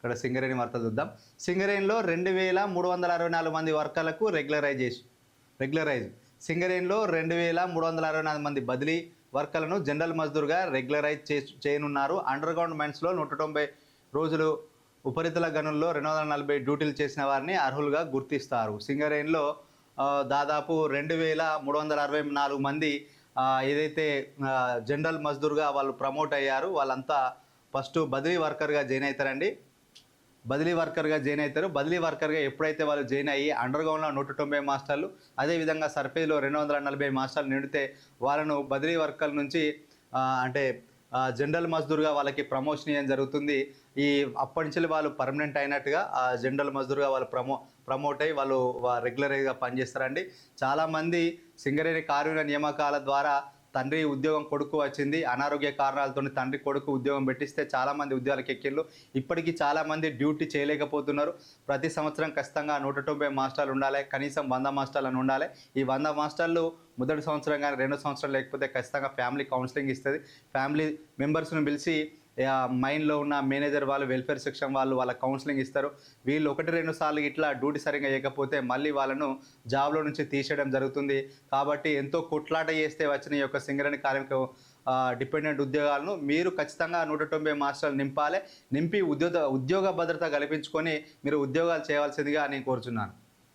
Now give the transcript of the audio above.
ఇక్కడ సింగరేణి వార్త చూద్దాం. సింగరేణిలో రెండు వేల మూడు వందల అరవై నాలుగు మంది వర్కర్లకు రెగ్యులరైజేషన్ రెగ్యులరైజ్ సింగరేణిలో రెండు వేల మూడు వందల అరవై నాలుగు మంది బదిలీ వర్కర్లను జనరల్ మజ్దూర్గా రెగ్యులరైజ్ చే చేయనున్నారు. అండర్ గ్రౌండ్ మైన్స్లో నూట తొంభై రోజులు ఉపరితల గనుల్లో రెండు వందల నలభై డ్యూటీలు చేసిన వారిని అర్హులుగా గుర్తిస్తారు. సింగరేణిలో దాదాపు రెండు వేల మూడు వందల అరవై నాలుగు మంది ఏదైతే జనరల్ మజ్దూర్గా వాళ్ళు ప్రమోట్ అయ్యారు వాళ్ళంతా ఫస్ట్ బదిలీ వర్కర్గా జాయిన్ అవుతారండి. బదిలీ వర్కర్గా జాయిన్ అవుతారు. బదిలీ వర్కర్గా ఎప్పుడైతే వాళ్ళు జాయిన్ అయ్యి అండర్ గ్రౌండ్లో నూట తొంభై మాస్టర్లు అదేవిధంగా సర్ఫేజ్లో రెండు వందల నలభై మాస్టర్లు నిండితే వాళ్ళను బదిలీ వర్కర్ల నుంచి అంటే జనరల్ మజ్దూర్గా వాళ్ళకి ప్రమోషన్ ఇవ్వడం జరుగుతుంది. ఈ అప్పటి నుంచి వాళ్ళు పర్మనెంట్ అయినట్టుగా ఆ జనరల్ మజ్దూర్గా వాళ్ళు ప్రమో ప్రమోట్ అయ్యి వాళ్ళు రెగ్యులర్గా పనిచేస్తారండి. చాలామంది సింగరేణి కార్మిక నియామకాల ద్వారా తండ్రి ఉద్యోగం కొడుకు వచ్చింది అనారోగ్య కారణాలతో తండ్రి కొడుకు ఉద్యోగం పెట్టిస్తే చాలామంది ఉద్యోగాలకు ఎక్కిళ్ళు. ఇప్పటికీ చాలామంది డ్యూటీ చేయలేకపోతున్నారు. ప్రతి సంవత్సరం ఖచ్చితంగా నూట తొంభై మాస్టర్లు ఉండాలి కనీసం వంద మాస్టర్లను ఉండాలి. ఈ వంద మాస్టర్లు మొదటి సంవత్సరం కానీ రెండో సంవత్సరం లేకపోతే ఖచ్చితంగా ఫ్యామిలీ కౌన్సిలింగ్ ఇస్తుంది. ఫ్యామిలీ మెంబర్స్ను పిలిచి మైండ్లో ఉన్న మేనేజర్ వాళ్ళు వెల్ఫేర్ సెక్షన్ వాళ్ళు వాళ్ళ కౌన్సిలింగ్ ఇస్తారు. వీళ్ళు ఒకటి రెండు సార్లు ఇట్లా డ్యూటీ సరిగ్గా చేయకపోతే మళ్ళీ వాళ్ళను జాబ్లో నుంచి తీసేయడం జరుగుతుంది. కాబట్టి ఎంతో కొట్లాట చేస్తే వచ్చిన ఈ యొక్క సింగరేణి కార్మిక డిపెండెంట్ ఉద్యోగాలను మీరు ఖచ్చితంగా నూట తొంభై మాస్టర్లు నింపాలి. నింపి ఉద్యోగ ఉద్యోగ భద్రత కల్పించుకొని మీరు ఉద్యోగాలు చేయవలసిందిగా నేను కోరుచున్నాను.